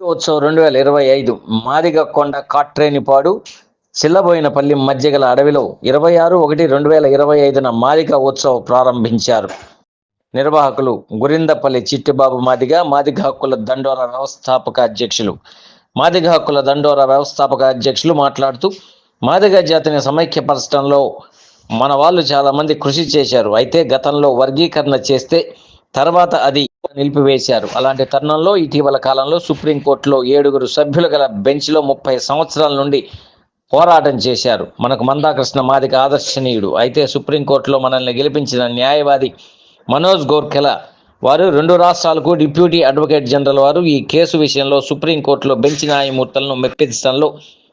ఉత్సవం రెండు వేల ఇరవై ఐదు మాదిగ కొండ కాట్రేనిపాడు చిల్లబోయినపల్లి మధ్య గల అడవిలో ఇరవై ఆరు ఒకటి రెండు వేల ఇరవై ఐదున మాదిగ ఉత్సవం ప్రారంభించారు. నిర్వాహకులు గురిందపల్లి చిట్టిబాబు మాదిగ మాదిగ హక్కుల దండోర వ్యవస్థాపక అధ్యక్షులు. మాదిగ హక్కుల దండోర వ్యవస్థాపక అధ్యక్షులు మాట్లాడుతూ మాదిగ జాతిని సమైక్యపరచడంలో మన వాళ్ళు చాలామంది కృషి చేశారు. అయితే గతంలో వర్గీకరణ చేస్తే తర్వాత అది నిలిపివేశారు. అలాంటి తరుణంలో ఇటీవల కాలంలో సుప్రీంకోర్టులో ఏడుగురు సభ్యులు గల బెంచ్లో ముప్పై సంవత్సరాల నుండి పోరాటం చేశారు. మనకు మందాకృష్ణ మాదిక ఆదర్శనీయుడు. అయితే సుప్రీంకోర్టులో మనల్ని గెలిపించిన న్యాయవాది మనోజ్ గోర్ఖెల వారు రెండు రాష్ట్రాలకు డిప్యూటీ అడ్వకేట్ జనరల్ వారు ఈ కేసు విషయంలో సుప్రీంకోర్టులో బెంచ్ న్యాయమూర్తులను మెప్పించడంలో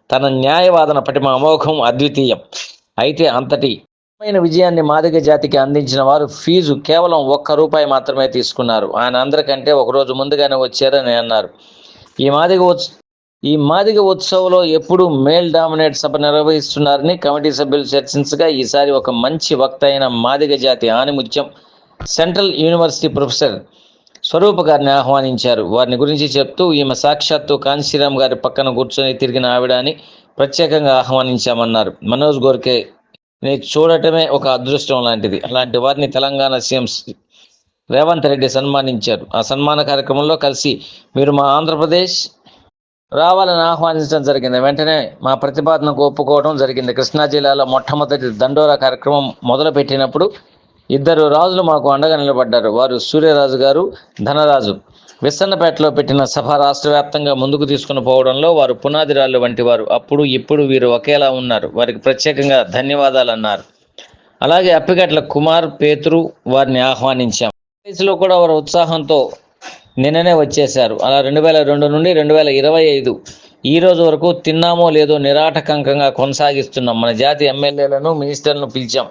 తన న్యాయవాదన పటిమ అమోఘం అద్వితీయం. అయితే అంతటి మైన విజయాన్ని మాదిగ జాతికి అందించిన వారు ఫీజు కేవలం ఒక్క రూపాయి మాత్రమే తీసుకున్నారు. ఆయన అందరికంటే ఒక రోజు ముందుగానే వచ్చారని అన్నారు. ఈ మాదిగ ఉత్స ఈ మాదిగ ఉత్సవంలో ఎప్పుడు మేల్ డామినేట్ సభ నిర్వహిస్తున్నారని కమిటీ సభ్యులు చర్చించగా ఈసారి ఒక మంచి వక్త అయిన మాదిగ జాతి ఆనిముత్యం సెంట్రల్ యూనివర్సిటీ ప్రొఫెసర్ స్వరూప్ గారిని ఆహ్వానించారు. వారిని గురించి చెప్తూ ఈమె సాక్షాత్తు కాంశీరామ్ గారి పక్కన కూర్చొని తిరిగిన ఆవిడ అని ప్రత్యేకంగా ఆహ్వానించామన్నారు. మనోజ్ గోర్కే నేను చూడటమే ఒక అదృష్టం లాంటిది. అలాంటి వారిని తెలంగాణ సీఎం రేవంత్ రెడ్డి సన్మానించారు. ఆ సన్మాన కార్యక్రమంలో కలిసి మీరు మా ఆంధ్రప్రదేశ్ రావాలని ఆహ్వానించడం జరిగింది. వెంటనే మా ప్రతిపాదనకు ఒప్పుకోవడం జరిగింది. కృష్ణా జిల్లాలో మొట్టమొదటి దండోరా కార్యక్రమం మొదలుపెట్టినప్పుడు ఇద్దరు రాజులు మాకు అండగా నిలబడ్డారు. వారు సూర్యరాజు గారు ధనరాజు. విస్సన్నపేటలో పెట్టిన సభ రాష్ట్ర వ్యాప్తంగా ముందుకు తీసుకుని పోవడంలో వారు పునాదిరాళ్ళు వంటి వారు. అప్పుడు ఇప్పుడు వీరు ఒకేలా ఉన్నారు. వారికి ప్రత్యేకంగా ధన్యవాదాలు అన్నారు అలాగే అప్పిగట్ల కుమార్ పేతురు వారిని ఆహ్వానించాం. వయసులో కూడా వారు ఉత్సాహంతో నిన్ననే వచ్చేశారు. అలా రెండు వేల రెండు నుండి రెండు వేల ఇరవై ఐదు ఈ రోజు వరకు తిన్నామో లేదో నిరాటకంకంగా కొనసాగిస్తున్నాం. మన జాతి ఎమ్మెల్యేలను మినిస్టర్లను పిలిచాం.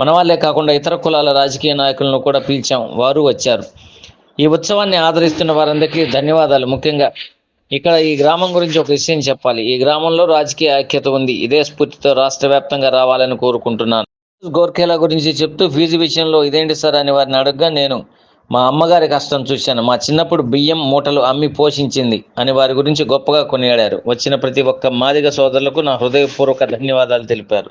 మన వాళ్ళే కాకుండా ఇతర కులాల రాజకీయ నాయకులను కూడా పిలిచాం. వారు వచ్చారు. ఈ ఉత్సవాన్ని ఆదరిస్తున్న వారందరికీ ధన్యవాదాలు. ముఖ్యంగా ఇక్కడ ఈ గ్రామం గురించి ఒక విషయం చెప్పాలి. ఈ గ్రామంలో రాజకీయ ఐక్యత ఉంది. ఇదే స్ఫూర్తితో రాష్ట్ర వ్యాప్తంగా రావాలని కోరుకుంటున్నాను. గోర్ఖేలా గురించి చెప్తూ ఫీజు విషయంలో ఇదేంటి సార్ అని వారిని అడగగా నేను మా అమ్మగారి కష్టం చూశాను. మా చిన్నప్పుడు బియ్యం మూటలు అమ్మి పోషించింది అని వారి గురించి గొప్పగా కొనియాడారు. వచ్చిన ప్రతి ఒక్క మాదిగ సోదరులకు నా హృదయపూర్వక ధన్యవాదాలు తెలిపారు.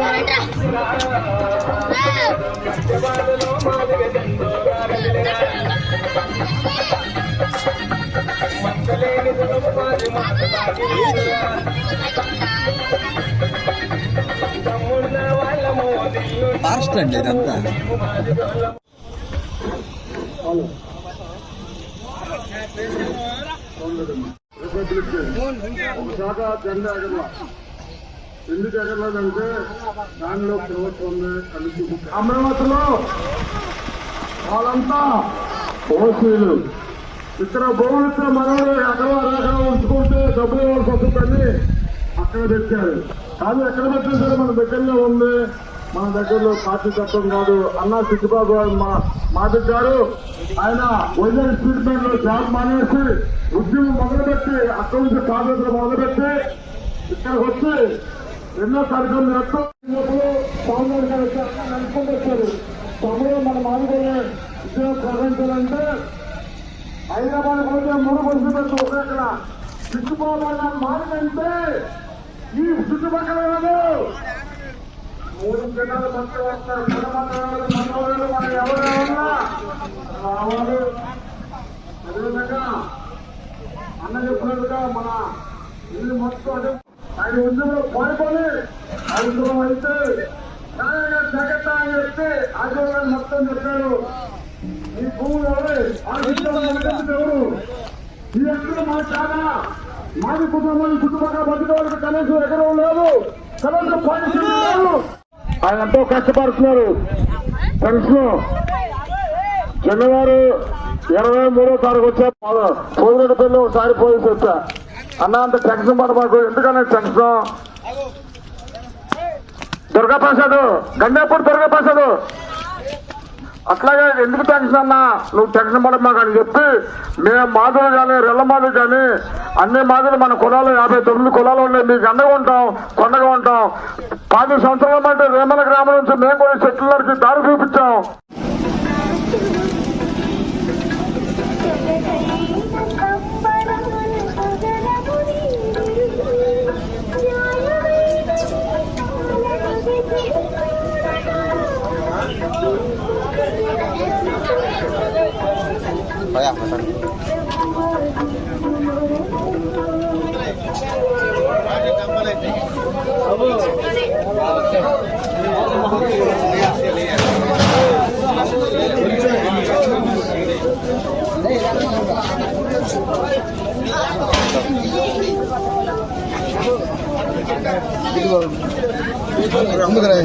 ఆ, అయితే. ఫారెస్ట్ అండి ఇదంతా ఒక శాఖ జెండా ఎందుకు ఎగరలేదంటే దానిలో ప్రభుత్వం ఉంది కలిసి అమరావతిలో వాళ్ళంతా ఓసీలు ఇక్కడ భూమితో మనవడు ఎక్కడ ఎక్కడ ఉంచుకుంటే డబ్బులు ఇవ్వాల్సి వస్తుందని అక్కడ పెట్టారు కానీ ఎక్కడ పెట్టినా సరే మన దగ్గరలో ఉంది మన దగ్గరలో పార్టీ తత్వం కాదు. అన్నా సిద్ధిబాబు గారు మా మాధవ్ గారు ఆయన వైజాగ్ స్పీడ్లో జాబ్ మానేసి ఉద్యమం మొదలుపెట్టి అక్కడి నుంచి కాలేజీలో మొదలుపెట్టి ఇక్కడికి వచ్చి ఎన్నో కార్యక్రమం చేస్తున్నప్పుడు పవన్ గారు గారు నడుచుకుంటూ వచ్చారు. తమ్ముడు మన మాదిరి ఉద్యోగం ప్రకటించాలంటే హైదరాబాద్ పోతే మూడు బస్సులు ఒక ఎక్కడ చుట్టుపక్కల మారిందంటే ఈ చుట్టుపక్కల వాళ్ళు మూడు జిల్లాలు మంత్రి వస్తారు. కులమంత్రులు మంత్రులు మన ఎవరైనా రావాలి. అదేవిధంగా అన్న చెప్పినట్టుగా మన ఇల్లు మొత్తం అదే. ఆయన ఉద్యమంలో పాల్గొని ఆయన అయితే అయితే అని చెప్తే ఆదివారం మొత్తం చెప్పారు. ఈ భూములు ఎవరు? ఈ ఎక్కడ మా చాలా మాది కుటుంబం చుట్టుపక్కల బతుకోవాళ్ళకి కనీసం ఎకరం లేదు. కనీసం పాలసీ లేదు. ఆయన ఎంతో కష్టపడుతున్నారు. పెన్షన్ శనివారం ఇరవై మూడో తారీఖు వచ్చా పోయిన పిల్లలు ఒకసారి పోయేసి వచ్చా. అన్న అంత టెన్షన్ పడబాకు ఎందుకన్నా టెన్షన్? దుర్గాప్రసాద్ గండేపూర్ దుర్గాప్రసాద్. అట్లాగే ఎందుకు టెన్షన్ అన్నా? నువ్వు టెన్షన్ పడమ్మా అని చెప్పి మేము మాధులు కానీ రెల్ల మాధులు కానీ అన్ని మాధులు మన కులాలు యాభై తొమ్మిది కులాలు ఉన్నాయి. మీకు అండగా ఉంటాం కొండగా ఉంటాం. పాతి సంవత్సరాల అంటే రేమల గ్రామం నుంచి మేము కూడా చెట్లకి దారి చూపించాం. ગયા அமுதராய்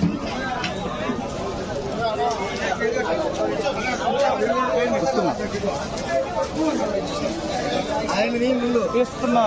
ఆలోచన తీస్తున్నా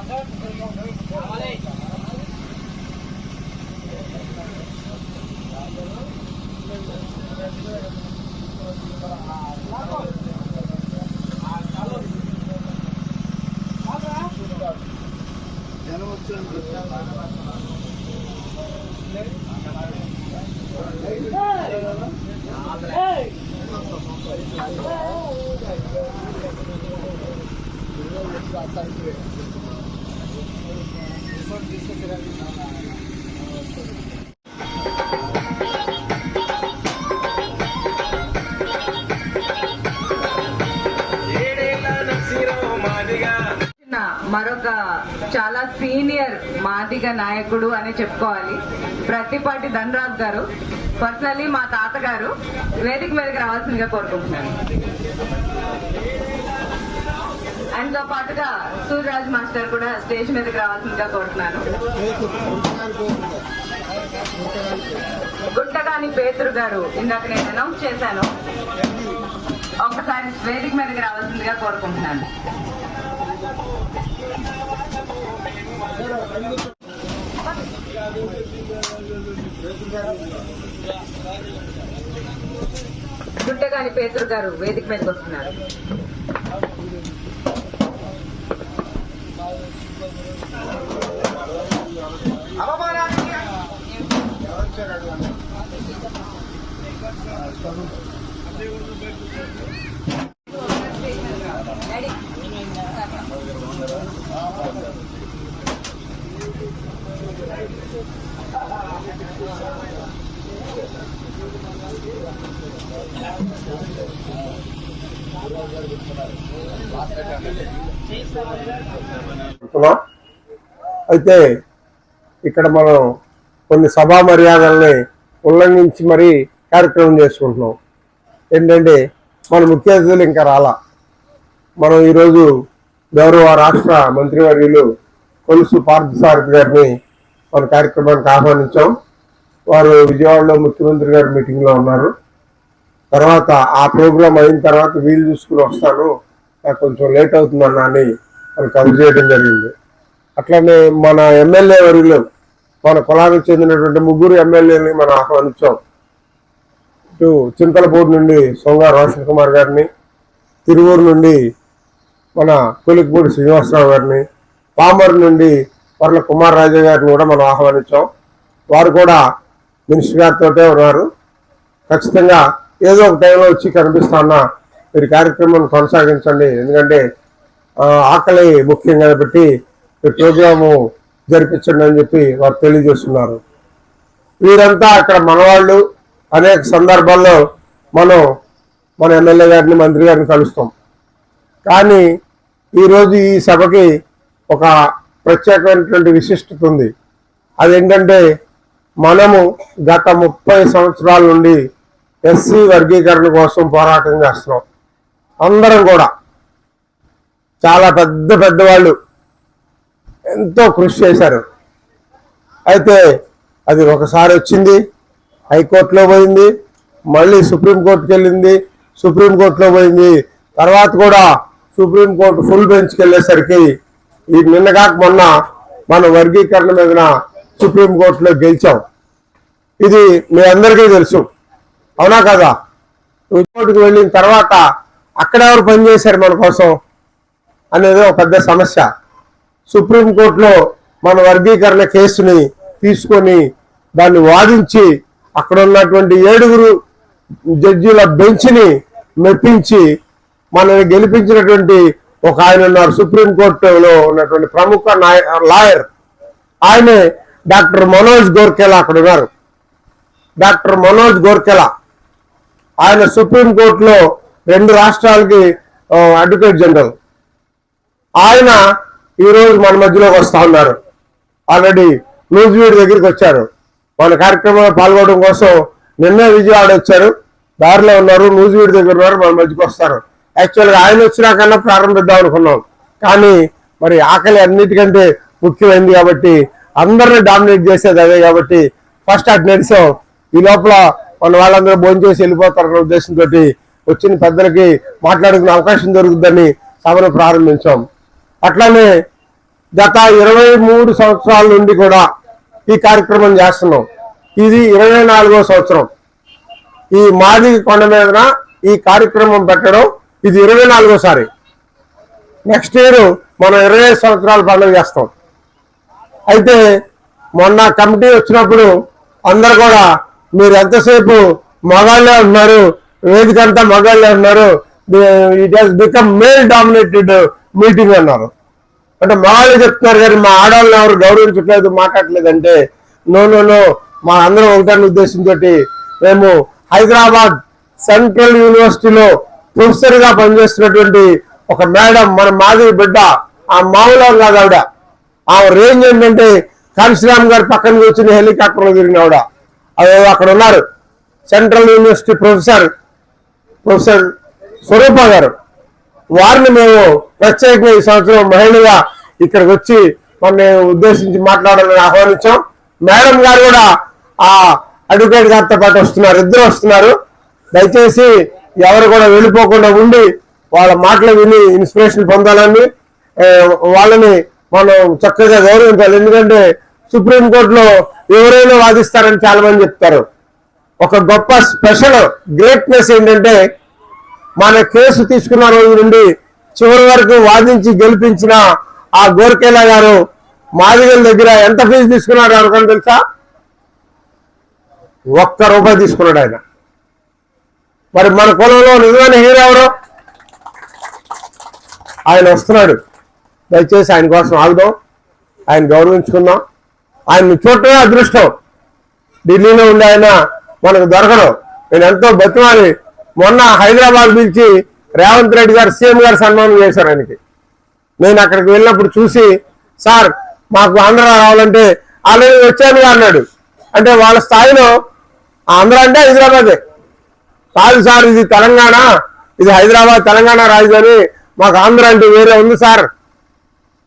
నా మరొక చాలా సీనియర్ మాదిగ నాయకుడు అని చెప్పుకోవాలి. ప్రతిపాటి ధనరాజ్ గారు పర్సనలీ మా తాతగారు వేదిక మీదకి రావాల్సిందిగా కోరుకుంటున్నాను. ఆయనతో పాటుగా సూర్యరాజ్ మాస్టర్ కూడా స్టేజ్ మీదకి రావాల్సిందిగా కోరుతున్నాను. గుట్టగాని పేతురు గారు ఇందాక నేను అనౌన్స్ చేశాను. ఒకసారి వేదిక మీదకి రావాల్సిందిగా కోరుకుంటున్నాను. గుట్టగాని పేతురు గారు వేదిక మీదకి వస్తున్నారు. అనుకున్నాం అయితే ఇక్కడ మనం కొన్ని సభా మర్యాదల్ని ఉల్లంఘించి మరీ కార్యక్రమం చేసుకుంటున్నాం. ఏంటంటే మన ముఖ్య అతిథులు ఇంకా రాలా. మనం ఈరోజు గౌరవ రాష్ట్ర మంత్రివర్యులు కొలుసు పార్థసారథి గారిని మన కార్యక్రమానికి ఆహ్వానించాం. వారు విజయవాడలో ముఖ్యమంత్రి గారి మీటింగ్లో ఉన్నారు. తర్వాత ఆ ప్రోగ్రాం అయిన తర్వాత వీలు చూసుకుని వస్తాను. నాకు కొంచెం లేట్ అవుతుందన్న అని మనకు అందజేయడం జరిగింది. అట్లనే మన ఎమ్మెల్యే వర్యులు మన కులానికి చెందినటువంటి ముగ్గురు ఎమ్మెల్యేని మనం ఆహ్వానించాం. ఇటు చింతలపూడి నుండి సొంగ రోషన్ కుమార్ గారిని తిరువూరు నుండి మన కొలికిపూడి శ్రీనివాసరావు గారిని పామర్ నుండి కుమార్ రాజా గారిని కూడా మనం ఆహ్వానించాం. వారు కూడా మినిస్టర్ గారితో ఉన్నారు. ఖచ్చితంగా ఏదో ఒక టైంలో వచ్చి కనిపిస్తాన్న మీరు కార్యక్రమం కొనసాగించండి. ఎందుకంటే ఆకలి ముఖ్యం కాబట్టి ఈ ప్రోగ్రాము జరిపించండి అని చెప్పి వారు తెలియజేస్తున్నారు. వీరంతా అక్కడ మనవాళ్ళు. అనేక సందర్భాల్లో మనం మన ఎమ్మెల్యే గారిని మంత్రి గారిని కలుస్తాం. కానీ ఈరోజు ఈ సభకి ఒక ప్రత్యేకమైనటువంటి విశిష్టత ఉంది. అదేంటంటే మనము గత ముప్పై సంవత్సరాల నుండి ఎస్సీ వర్గీకరణ కోసం పోరాటం చేస్తున్నాం. అందరం కూడా. చాలా పెద్ద పెద్దవాళ్ళు ఎంతో కృషి చేశారు. అయితే అది ఒకసారి వచ్చింది హైకోర్టులో పోయింది మళ్ళీ సుప్రీంకోర్టుకి వెళ్ళింది సుప్రీంకోర్టులో పోయింది. తర్వాత కూడా సుప్రీంకోర్టు ఫుల్ బెంచ్కి వెళ్ళేసరికి ఈ నిన్న కాక మొన్న మన వర్గీకరణ మీదన సుప్రీంకోర్టులో గెలిచాం. ఇది మీ అందరికీ తెలుసు. అవునా కదా? సుప్రీంకోర్టుకు వెళ్ళిన తర్వాత అక్కడ ఎవరు పనిచేశారు మన కోసం అనేది ఒక పెద్ద సమస్య. సుప్రీంకోర్టులో మన వర్గీకరణ కేసుని తీసుకొని దాన్ని వాదించి అక్కడ ఉన్నటువంటి ఏడుగురు జడ్జీల బెంచ్ని మెప్పించి మనల్ని గెలిపించినటువంటి ఒక ఆయన ఉన్నారు సుప్రీంకోర్టులో ఉన్నటువంటి ప్రముఖ నాయ లాయర్. ఆయనే డాక్టర్ మనోజ్ గోర్కెలా అక్కడ ఉన్నారు. డాక్టర్ మనోజ్ గోర్కెలా. ఆయన సుప్రీంకోర్టులో రెండు రాష్ట్రాలకి అడ్వకేట్ జనరల్. ఆయన ఈరోజు మన మధ్యలోకి వస్తూ ఉన్నారు. ఆల్రెడీ నూజివీడి దగ్గరికి వచ్చారు. మన కార్యక్రమంలో పాల్గొనడం కోసం నిన్నే విజయవాడ వచ్చారు. దారిలో ఉన్నారు నూజివీడి దగ్గర ఉన్నారు మన మధ్యకి వస్తారు. యాక్చువల్గా ఆయన వచ్చినాకన్నా ప్రారంభిద్దాం అనుకున్నాం. కానీ మరి ఆకలి అన్నిటికంటే ముఖ్యమైంది కాబట్టి అందరిని డామినేట్ చేసేది అదే కాబట్టి ఫస్ట్ అటు నడిచాం ఈ లోపల మన వాళ్ళందరూ భోజనం చేసి వెళ్ళిపోతారన్న ఉద్దేశంతో వచ్చిన పెద్దలకి మాట్లాడుకునే అవకాశం దొరుకుతుందని సభను ప్రారంభించాం. అట్లానే గత ఇరవై మూడు సంవత్సరాల నుండి కూడా ఈ కార్యక్రమం చేస్తున్నాం. ఇది ఇరవై నాలుగో సంవత్సరం. ఈ మాది కొండ మీదన ఈ కార్యక్రమం పెట్టడం ఇది ఇరవై నాలుగోసారి నెక్స్ట్ ఇయర్ మనం ఇరవై సంవత్సరాల పండుగ చేస్తాం. అయితే మొన్న కమిటీ వచ్చినప్పుడు అందరు కూడా మీరు ఎంతసేపు మగాళ్ళే ఉన్నారు వేదిక అంతా మగాళ్ళే ఉన్నారు it has become male dominated meeting అన్నారు. అంటే మగాళ్ళు చెప్తున్నారు కానీ మా ఆడవాళ్ళని ఎవరు గౌరవించట్లేదు మాట్లాడలేదు అంటే నో నో నో మా అందరం ఒకటనే ఉద్దేశంతో మేము హైదరాబాద్ సెంట్రల్ యూనివర్సిటీలో ప్రొఫెసర్గా పనిచేస్తున్నటువంటి ఒక మేడం మన మాధవి బిడ్డ ఆ మామూలు కాదు ఆవిడ. ఆ రేంజ్ ఏంటంటే కాంశీరామ్ గారి పక్కన కూర్చుని హెలికాప్టర్లో తిరిగిన ఆవిడ. అదే అక్కడ ఉన్నారు central university professor professor Swaroopa garu. వారిని మేము ప్రత్యేకంగా ఈ సంవత్సరం మహిళగా ఇక్కడికి వచ్చి మన ఉద్దేశించి మాట్లాడాలని ఆహ్వానించాం. మేడం గారు కూడా ఆ అడ్వకేట్ గారితో పాటు వస్తున్నారు ఇద్దరు వస్తున్నారు. దయచేసి ఎవరు కూడా వెళ్ళిపోకుండా ఉండి వాళ్ళ మాటలు విని ఇన్స్పిరేషన్ పొందాలని వాళ్ళని మనం చక్కగా గౌరవించాలి. ఎందుకంటే సుప్రీంకోర్టులో ఎవరైనా వాదిస్తారని చాలా మంది చెప్తారు. ఒక గొప్ప స్పెషల్ గ్రేట్నెస్ ఏంటంటే మన కేసు తీసుకున్న రోజు నుండి చివరి వరకు వాదించి గెలిపించిన ఆ గోర్కేలా గారు మాదిగల దగ్గర ఎంత ఫీజు తీసుకున్నారు ఎవరికని తెలుసా? ఒక్క రూపాయి తీసుకున్నాడు ఆయన. మరి మన కులంలో నిజమైన హీరో ఎవరు? ఆయన వస్తున్నాడు. దయచేసి ఆయన కోసం ఆగుదాం. ఆయన గౌరవించుకుందాం. ఆయన చూడటమే అదృష్టం. ఢిల్లీలో ఉండే ఆయన మనకు దొరకడం. నేను ఎంతో బతిమాలి. మొన్న హైదరాబాద్ పిలిచి రేవంత్ రెడ్డి గారు సీఎం గారు సన్మానం చేశారు ఆయనకి. నేను అక్కడికి వెళ్ళినప్పుడు చూసి సార్ మాకు ఆంధ్ర రావాలంటే ఆల్రెడీ వచ్చాను అన్నాడు. అంటే వాళ్ళ స్థాయిలో ఆంధ్ర అంటే హైదరాబాదే. కాదు సార్ ఇది తెలంగాణ ఇది హైదరాబాద్ తెలంగాణ రాజధాని. మాకు ఆంధ్ర అంటే వేరే ఉంది సార్.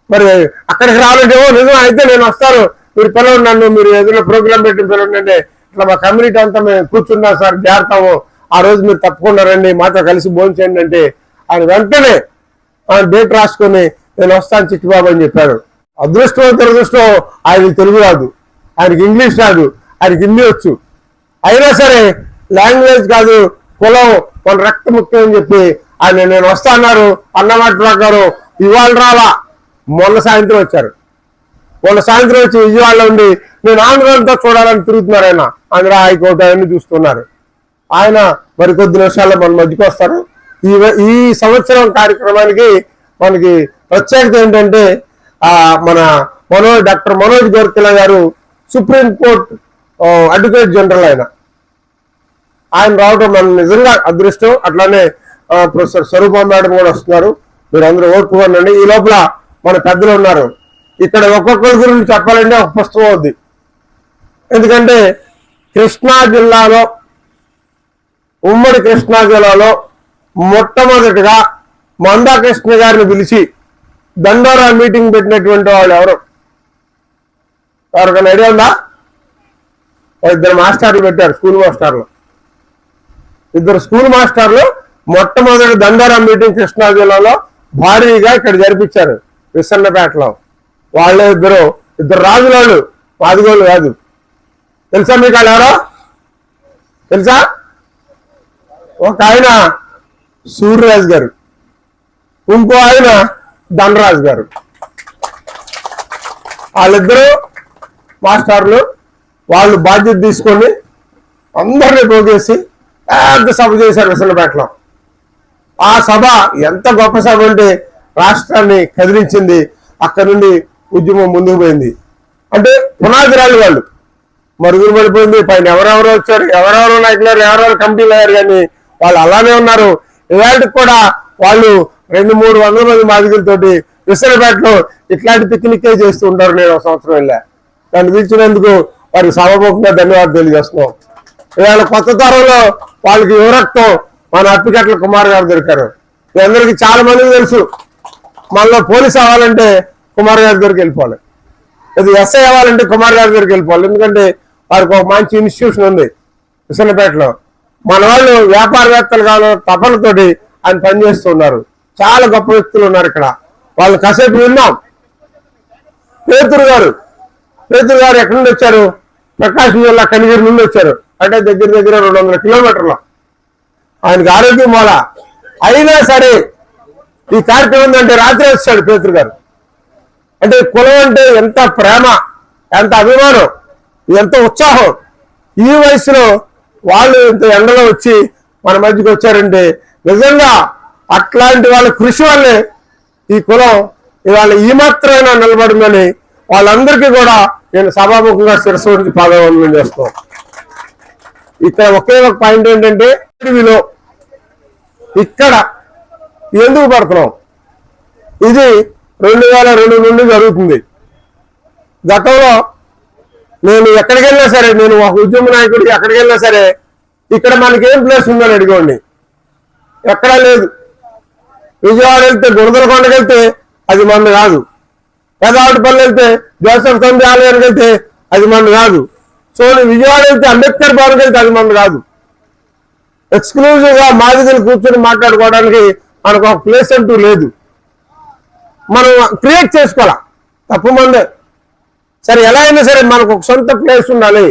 మరి అక్కడికి రావాలంటేమో నిజం అయితే నేను వస్తాను. మీరు పిలవండి నన్ను మీరు ఏదైనా ప్రోగ్రామ్ పెట్టి పిలవండి. అంటే ఇట్లా మా కమ్యూనిటీ అంతా మేము కూర్చున్నాం సార్ చేరతాము ఆ రోజు మీరు తప్పకుండా రండి మాతో కలిసి భోంచేయండి అంటే ఆయన వెంటనే ఆయన డేట్ రాసుకొని నేను వస్తాను చిట్టిబాబు అని చెప్పాడు. అదృష్టం దురదృష్టం ఆయన తెలుగు రాదు. ఆయనకి ఇంగ్లీష్ రాదు. ఆయనకి హిందీ వచ్చు. అయినా సరే లాంగ్వేజ్ కాదు. కులం మన రక్త ముఖ్యం అని చెప్పి ఆయన నేను వస్తా అన్నారు. అన్నమాట ప్రకారం ఇవాళ రాలా. మొన్న సాయంత్రం వచ్చారు. మొన్న సాయంత్రం వచ్చి విజయవాడలో ఉండి నేను ఆంధ్రంతా చూడాలని తిరుగుతున్నారు ఆయన. ఆంధ్ర హైకోర్టు అవన్నీ చూస్తున్నారు. ఆయన మరికొద్ది నిమిషాల్లో మన మధ్యకి వస్తారు. ఈ ఈ సంవత్సరం కార్యక్రమానికి మనకి ప్రత్యేకత ఏంటంటే మన మనోజ్ డాక్టర్ మనోజ్ గోర్కిల గారు సుప్రీంకోర్టు అడ్వకేట్ జనరల్ ఆయన. ఆయన రావడం మనం నిజంగా అదృష్టం. అట్లానే ప్రొఫెసర్ స్వరూప మేడం కూడా వస్తున్నారు. మీరు అందరూ ఓర్పుగా ఈ లోపల మన పెద్దలు ఉన్నారు. ఇక్కడ ఒక్కొక్కరి గురించి చెప్పాలంటే ఒక పుస్తకం అవుద్ది ఎందుకంటే కృష్ణా జిల్లాలో ఉమ్మడి కృష్ణా జిల్లాలో మొట్టమొదటిగా మందాకృష్ణ గారిని పిలిచి దండోరా మీటింగ్ పెట్టినటువంటి వాళ్ళు ఎవరు? ఎవరికైనా ఐడియా ఉందా? ఇద్దరు మాస్టర్లు పెట్టారు స్కూల్ మాస్టర్లు. ఇద్దరు స్కూల్ మాస్టర్లు మొట్టమొదటి దండోరా మీటింగ్ కృష్ణా జిల్లాలో భారీగా ఇక్కడ జరిపించారు విసన్నపేటలో. వాళ్ళే ఇద్దరు ఇద్దరు రాజులాళ్ళు మాదిగోళ్ళు కాదు. తెలుసా మీకు వాళ్ళు ఎవరో? తెలుసా? ఒక ఆయన సూర్యరాజు గారు. ఇంకో ఆయన ధనరాజు గారు. వాళ్ళిద్దరూ మాస్టర్లు వాళ్ళు బాధ్యత తీసుకొని అందరినీ పోగేసి పెద్ద సభ చేశారు విసన్నపేటలో ఆ సభ ఎంత గొప్ప సభ అంటే రాష్ట్రాన్ని కదిలించింది. అక్కడ నుండి ఉద్యమం ముందుకు పోయింది. అంటే పునాదిరాలు వాళ్ళు. మరుగురు పడిపోయింది. పైన ఎవరెవరు వచ్చారు? ఎవరెవరు నాయకులు ఎవరెవరు కమిటీలు అయ్యారు కానీ వాళ్ళు అలానే ఉన్నారు. ఇవాళకి కూడా వాళ్ళు రెండు మూడు వందల మంది మాదిగలతోటి విశాఖపేటలో ఇట్లాంటి పిక్నికే చేస్తూ ఉంటారు నేను ఒక సంవత్సరం వెళ్ళా. దాన్ని పిలిచినందుకు వారికి సభాముఖంగా ధన్యవాదాలు తెలియజేస్తున్నాం. ఇవాళ కొత్త తరంలో వాళ్ళకి యువరక్తం మన అప్పికట్ల కుమార్ గారు దొరికారు. మీ అందరికీ చాలా మందికి తెలుసు. మనలో పోలీస్ అవ్వాలంటే కుమార్ గారి దగ్గరికి వెళ్ళిపోవాలి. ఇది ఎస్ఐ అవ్వాలంటే కుమార్ గారి దగ్గరికి వెళ్ళిపోవాలి. ఎందుకంటే వారికి ఒక మంచి ఇన్స్టిట్యూషన్ ఉంది విసన్నపేటలో మన వాళ్ళు వ్యాపారవేత్తలు కాదు తపనతోటి ఆయన పనిచేస్తున్నారు చాలా గొప్ప వ్యక్తులు ఉన్నారు ఇక్కడ. వాళ్ళు కాసేపు విన్నాం. పేతురు గారు. పేతురు గారు ఎక్కడి నుండి వచ్చారు? ప్రకాశం జిల్లా కనిగిరి నుండి వచ్చారు. అంటే దగ్గర దగ్గర రెండు వందల కిలోమీటర్లు. ఆయనకి ఆరోగ్యం మూల అయినా సరే ఈ కార్యక్రమం ఉందంటే రాత్రి వచ్చాడు పేతురు గారు. అంటే కులం అంటే ఎంత ప్రేమ ఎంత అభిమానం ఎంత ఉత్సాహం. ఈ వయసులో వాళ్ళు ఇంత ఎండలో వచ్చి మన మధ్యకి వచ్చారంటే నిజంగా అట్లాంటి వాళ్ళ కృషి వల్లే ఈ కులం ఇవాళ ఈ మాత్రమైనా నిలబడిందని వాళ్ళందరికీ కూడా నేను సభాముఖంగా శిరస్సు నుంచి పాదవందనం చేస్తాం. ఇక్కడ ఒకే ఒక పాయింట్ ఏంటంటే అడవిలో ఇక్కడ ఎందుకు పడుతున్నాం? ఇది రెండు వేల రెండు నుండి జరుగుతుంది. గతంలో నేను ఎక్కడికి వెళ్ళినా సరే నేను ఒక ఉద్యమ నాయకుడికి ఎక్కడికి వెళ్ళినా సరే ఇక్కడ మనకి ఏం ప్లేస్ ఉందని అడిగోండి ఎక్కడా లేదు. విజయవాడ వెళ్తే గురదలకొండకి వెళ్తే అది మన కాదు. పెదవాటిపల్లి వెళ్తే జోసఫ్ సంధి ఆలయానికి వెళ్తే అది మన కాదు. సో విజయవాడ వెళ్తే అంబేద్కర్ భవన్కి వెళ్తే అది మన కాదు. ఎక్స్క్లూజివ్గా మాదిగలు కూర్చొని మాట్లాడుకోవడానికి మనకు ఒక ప్లేస్ అంటూ లేదు. మనం క్రియేట్ చేసుకోవాలా? తప్పు మందే. సరే ఎలా అయినా సరే మనకు ఒక సొంత ప్లేస్ ఉండాలి.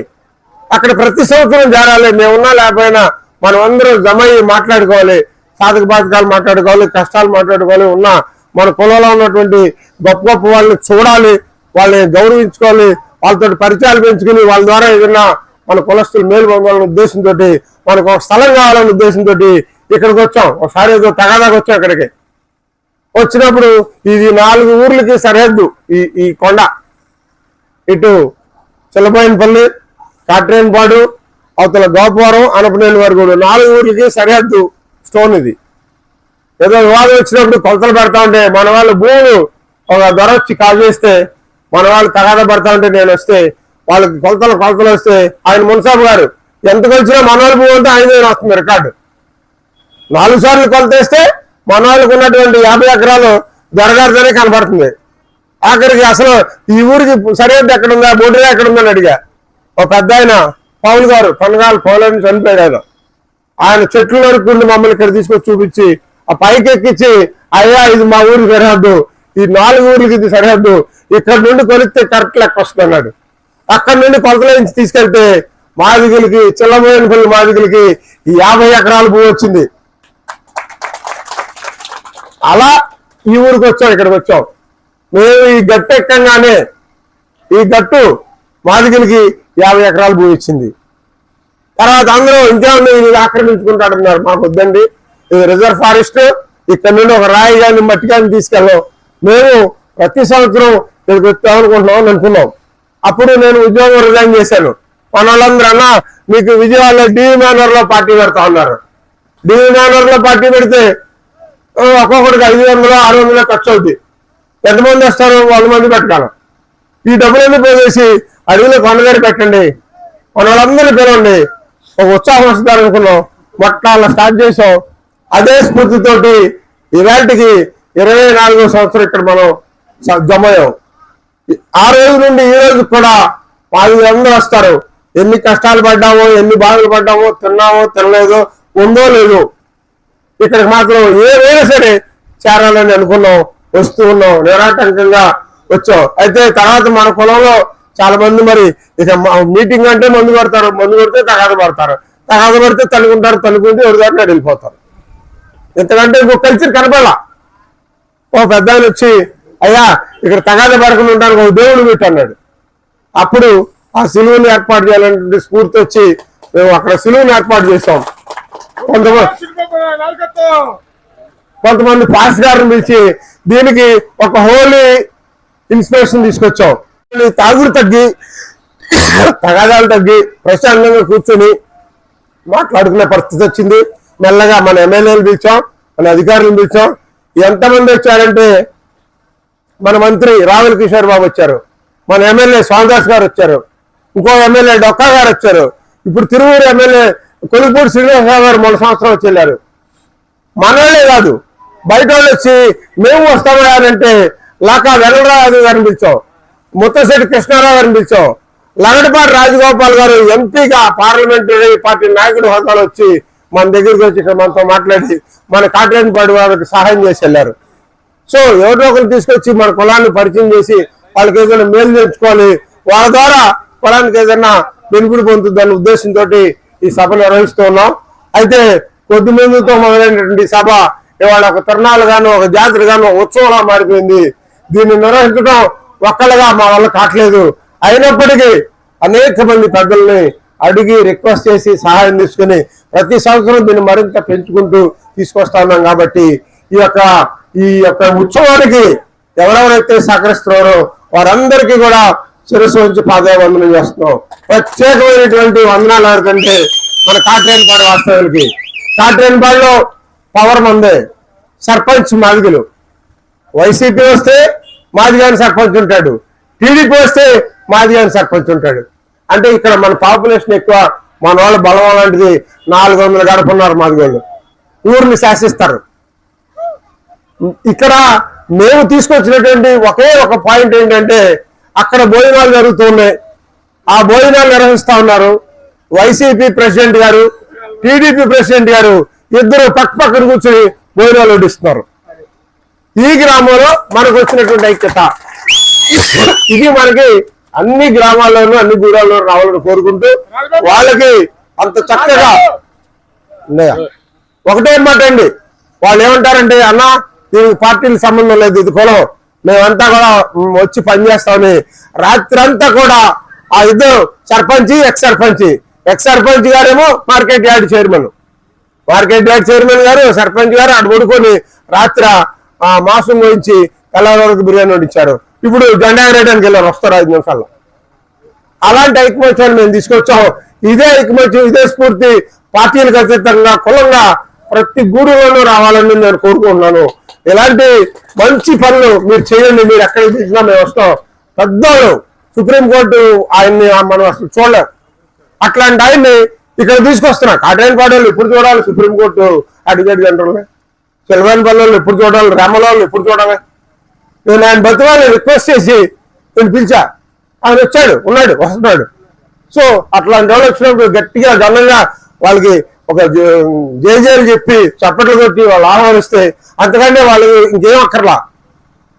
అక్కడ ప్రతి సంవత్సరం జారాలి. మేమున్నా లేకపోయినా మనం అందరం జమ అయ్యి మాట్లాడుకోవాలి. సాధక బాధకాలు మాట్లాడుకోవాలి కష్టాలు మాట్లాడుకోవాలి ఉన్న మన కులంలో ఉన్నటువంటి గొప్ప గొప్ప వాళ్ళని చూడాలి వాళ్ళని గౌరవించుకోవాలి వాళ్ళతో పరిచయాలు పెంచుకుని వాళ్ళ ద్వారా ఏదైనా మన కులస్తులు మేలు పొందాలనే ఉద్దేశంతో మనకు ఒక స్థలం కావాలనే ఉద్దేశంతో ఇక్కడికి వచ్చాం. ఒకసారి ఏదో తగాదాకి వచ్చాం ఇక్కడికి. వచ్చినప్పుడు ఇది నాలుగు ఊర్లకి సరిహద్దు ఈ ఈ కొండ. ఇటు చిల్లపోయినపల్లి కాట్రేనపాడు అవతల గోపవరం అనపనేని వరకు నాలుగు ఊర్లకి సరిహద్దు స్టోన్ ఇది. ఏదో వివాదం వచ్చినప్పుడు కొలతలు పెడతా ఉంటే మన వాళ్ళు భూములు ఒక ధర వచ్చి కాజేస్తే మన వాళ్ళు తగాద పడతా ఉంటే నేను వస్తే వాళ్ళకి కొలతలు కొలతలు వస్తే ఆయన మున్సాబు గారు ఎంత కొలిచినా మన వాళ్ళ భూమి అంతా ఆయన వస్తుంది రికార్డు. నాలుగు సార్లు కొలతేస్తే మన వాళ్ళకు ఉన్నటువంటి యాభై ఎకరాలు దొరగారితోనే కనబడుతుంది. ఆఖరికి అసలు ఈ ఊరికి సరిహద్దు ఎక్కడ ఉందా బోర్డర్ ఎక్కడ ఉందని అడిగా. ఒక పెద్ద ఆయన పౌల్ గారు పనగాలు పౌలని చనిపోయాడు ఆయన. ఆయన చెట్లు నరుక్కుండి మమ్మల్ని ఇక్కడ తీసుకొచ్చి చూపించి ఆ పైకి ఎక్కించి అయ్యా ఇది మా ఊరి సరిహద్దు. ఈ నాలుగు ఊర్లకి ఇది సరిహద్దు. ఇక్కడ నుండి కొలిస్తే కరెక్ట్ లెక్క వస్తుంది అన్నాడు. అక్కడ నుండి కొలతల నుంచి తీసుకెళ్తే మాదిగులకి చిల్లబోయినపల్లి మాదిగలకి ఈ యాభై ఎకరాల భూమి వచ్చింది. అలా ఈ ఊరికి వచ్చాం ఇక్కడికి వచ్చాం. మేము ఈ గట్టు ఎక్కంగానే ఈ గట్టు మాదిగలకి యాభై ఎకరాలు భూమి ఇచ్చింది. తర్వాత అందరూ ఇంకేమన్నా ఇది ఆక్రమించుకుంటాడన్నారు మాకు వద్దండి. ఇది రిజర్వ్ ఫారెస్ట్. ఇక్కడ నుండి ఒక రాయి కానీ మట్టి కానీ తీసుకెళ్ళాం మేము ప్రతి సంవత్సరం ఇక్కడికి వచ్చామనుకుంటున్నాం అని అనుకున్నాం. అప్పుడు నేను ఉద్యోగం రిజైన్ చేశాను. మన వాళ్ళందరూ మీకు విజయవాడలో డివి మేనర్లో పార్టీ పెడతా ఉన్నారు. డివి మేనర్లో పార్టీ పెడితే ఒక్కొక్కడికి ఐదు వందలు ఆరు వందలు ఖర్చు అవుతుంది ఎంతమంది వస్తారు వంద మంది పెట్టగలం ఈ డబ్బులన్నీ పోసేసి అడవిలో కొండగారి పెట్టండి? మన వాళ్ళందరినీ పిలవండి. ఒక ఉత్సాహం వస్తారు అనుకున్నాం. మొట్టాల స్టార్ట్ చేసాం. అదే స్ఫూర్తితోటి ఈవేళకి ఇరవై నాలుగో సంవత్సరం ఇక్కడ మనం జమయం జమయ్యాం. ఆ రోజు నుండి ఈ రోజు కూడా వాళ్ళు అందరూ వస్తారు. ఎన్ని కష్టాలు పడ్డామో ఎన్ని బాధలు పడ్డామో తిన్నామో తినలేదో ఉందో లేదో ఇక్కడికి మాత్రం ఏదైనా సరే చేరాలని అనుకున్నాం వస్తూ ఉన్నాం నిరాటంకంగా వచ్చాం. అయితే తర్వాత మన కులంలో చాలా మంది మరి ఇక మీటింగ్ అంటే మందు పడతారు మందు కొడితే తగాద పడతారు. తగాద పడితే తనుకుంటారు తనుకుంటే ఎవరి దాకా వెళ్ళిపోతారు. ఇంతకంటే ఇంకో కల్చర్ కనపడాల. ఓ పెద్ద ఆయన వచ్చి అయ్యా ఇక్కడ తగాద పడకుండా ఉండడానికి ఒక దేవుడు పెట్టు అన్నాడు. అప్పుడు ఆ సిలువని ఏర్పాటు చేయాలనే స్ఫూర్తి వచ్చి మేము అక్కడ సిలువని ఏర్పాటు చేసాం కొంతమంది కొంతమంది పాస్ గారిని పిలిచి దీనికి ఒక హోలీ ఇన్స్పిరేషన్ తీసుకొచ్చాం. తాగుడు తగ్గి తగాదాలు తగ్గి ప్రశాంతంగా కూర్చొని మాట్లాడుకునే పరిస్థితి వచ్చింది. మెల్లగా మన ఎమ్మెల్యేలు పిలిచాం మన అధికారులను పిలిచాం. ఎంతమంది వచ్చారంటే మన మంత్రి రావుల కిషోర్ బాబు వచ్చారు మన ఎమ్మెల్యే స్వామిదాస్ గారు వచ్చారు ఇంకో ఎమ్మెల్యే డొక్కా గారు వచ్చారు. ఇప్పుడు తిరువూరు ఎమ్మెల్యే కొలుపూడి శ్రీనివాసరావు గారు మూడు సంవత్సరం వచ్చి వెళ్ళారు. మనోళ్ళే కాదు బయట వాళ్ళు వచ్చి మేము వస్తామా అంటే లాకా వెంకటరావు గారిని పిలిచాం ముత్తశెట్టి కృష్ణారావు గారిని పిలిచాం లగడపాటి రాజగోపాల్ గారు ఎంపీగా పార్లమెంటరీ పార్టీ నాయకుడు హోదాలో వచ్చి మన దగ్గరికి వచ్చి మనతో మాట్లాడి మన కాట్రేనిపాడు వాళ్ళకి సహాయం చేసి వెళ్ళారు. సో ఎవరో ఒకరు తీసుకొచ్చి మన కులాన్ని పరిచయం చేసి వాళ్ళకి ఏదైనా మేలు తెచ్చుకోవాలి వాళ్ళ ద్వారా కులానికి ఏదైనా బెనిఫిట్ పొందుతుందన్న ఉద్దేశంతో ఈ సభ నిర్వహిస్తూ ఉన్నాం. అయితే కొద్ది మందితో మొదలైనటువంటి సభ ఇవాళ ఒక తిరణాలు గాను ఒక జాతర గాను ఒక ఉత్సవంలా మారిపోయింది. దీన్ని నిర్వహించడం ఒక్కళ్ళగా మా వల్ల కావట్లేదు. అయినప్పటికీ అనేక మంది పెద్దల్ని అడిగి రిక్వెస్ట్ చేసి సహాయం తీసుకుని ప్రతి సంవత్సరం దీన్ని మరింత పెంచుకుంటూ తీసుకొస్తా ఉన్నాం కాబట్టి ఈ యొక్క ఈ యొక్క ఉత్సవానికి ఎవరెవరైతే సహకరిస్తున్నారో వారందరికీ కూడా శిరస్సు ఉంచి పాదవందనం చేస్తున్నాం. ప్రత్యేకమైనటువంటి వందనాలు ఎవరికంటే మన కాట్రేనిపాడు వాస్తవులకి కాట్రేనిపాడులో పవర్ మందే. సర్పంచ్ మాదిగలు. వైసీపీ వస్తే మాదిగాని సర్పంచ్ ఉంటాడు. టీడీపీ వస్తే మాదిగాని సర్పంచ్ ఉంటాడు. అంటే ఇక్కడ మన పాపులేషన్ ఎక్కువ మన వాళ్ళ బలం అలాంటిది నాలుగు వందలు గడపన్నారు మాదిగోళ్ళు. ఊరిని శాసిస్తారు. ఇక్కడ మేము తీసుకొచ్చినటువంటి ఒకే ఒక పాయింట్ ఏంటంటే అక్కడ భోజనాలు జరుగుతున్నాయి ఆ భోజనాలు నిర్వహిస్తా ఉన్నారు. YCP president garu TDP president garu ఇద్దరు పక్క పక్కన కూర్చొని భోజనాలు వడ్డిస్తున్నారు. ఈ గ్రామంలో మనకు వచ్చినటువంటి ఐక్యత. ఇది మనకి అన్ని గ్రామాల్లోనూ అన్ని దూరాల్లో రావాలని కోరుకుంటూ వాళ్ళకి అంత చక్కగా ఉన్నాయా? ఒకటే మాట అండి. వాళ్ళు ఏమంటారంటే అన్న దీనికి పార్టీల సంబంధం లేదు ఇది కులం మేమంతా కూడా వచ్చి పనిచేస్తామని. రాత్రి అంతా కూడా ఆ ఇద్దరు సర్పంచ్ ఎక్స్ సర్పంచ్ ఎక్స్ సర్పంచ్ గారేమో market yard chairman. Market yard chairman garu sarpanch garu అటు పడుకొని రాత్రి ఆ మాసం గురించి తెల్లవారు బిర్యానీ వడ్డించారు ఇప్పుడు జెండా ఎగరేయడానికి వెళ్ళారు వస్తారు ఐదు నిమిషాల్లో. అలాంటి ఐకమత్యాన్ని మేము తీసుకొచ్చాం ఇదే ఐకమత్యం ఇదే స్ఫూర్తి పార్టీలకు అతీతంగా కులంగా ప్రతి గూడులోనూ రావాలని నేను కోరుకుంటున్నాను. ఇలాంటి మంచి పనులు మీరు చేయండి మీరు ఎక్కడికి తీసినా మేము వస్తాం. పెద్దవాళ్ళు సుప్రీంకోర్టు ఆయన్ని మనం అసలు చూడలేం. అట్లాంటి ఆయన్ని ఇక్కడ తీసుకొస్తున్నా. కాటేని పాడేళ్ళు ఇప్పుడు చూడాలి? సుప్రీంకోర్టు అడ్వకేట్ జనరల్ని. సిల్వైన్ పల్లెళ్ళు ఎప్పుడు చూడాలి? రామలవాళ్ళు ఎప్పుడు చూడాలి? నేను ఆయన బతివాళ్ళని రిక్వెస్ట్ చేసి నేను పిలిచా. ఆయన వచ్చాడు ఉన్నాడు వస్తున్నాడు. సో అట్లాంటి వాళ్ళు వచ్చినప్పుడు గట్టిగా ఘనంగా వాళ్ళకి ఒక జేజేలు చెప్పి చప్పట్లు కొట్టి వాళ్ళు ఆహ్వానిస్తే అంతకంటే వాళ్ళకి ఇంకేం అక్కర్లా.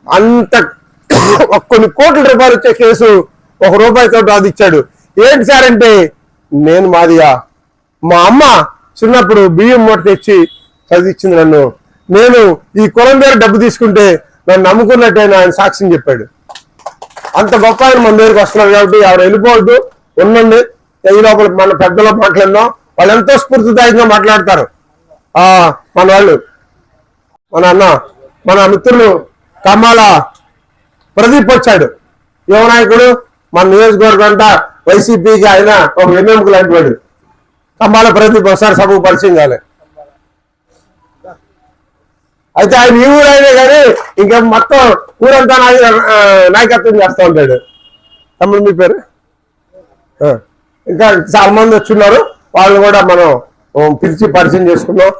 అంత కొన్ని కోట్ల రూపాయలు వచ్చే కేసు ఒక రూపాయితో అది ఏంటి సార్ అంటే నేను మాదిగా మా అమ్మ చిన్నప్పుడు బియ్యం మూట తెచ్చి చదివించింది నన్ను. నేను ఈ కులం దగ్గర డబ్బు తీసుకుంటే నన్ను నమ్ముకున్నట్టయినా ఆయన సాక్ష్యం చెప్పాడు. అంత గొప్ప ఆయన మన దగ్గరికి వస్తున్నారు కాబట్టి ఎవరు వెళ్ళిపోవద్దు ఉండండి. ఈ లోపల మన పెద్దలో మాట్లాడినాం వాళ్ళు ఎంతో స్ఫూర్తిదాయకంగా మాట్లాడతారు. ఆ మన వాళ్ళు మన అన్న మన మిత్రులు కమ్మాల ప్రదీప్ వచ్చాడు. యువనాయకుడు మన నియోజకవర్గం అంతా వైసీపీకి ఆయన ఒక వెన్నెముక లాంటి వాడు. కమ్మాల ప్రదీప్ ఒకసారి సభకు పరిచయం కాలేదు అయితే ఆయన ఈ ఊరైనా కానీ ఇంకా మొత్తం ఊరంతా నాయకత్వం చేస్తూ ఉంటాడు. తమ్ముడు మీ పేరు? ఆ, ఇంకా చాలా మంది వచ్చున్నారు వాళ్ళు కూడా మనం పిలిచి పరిచయం చేసుకున్నాం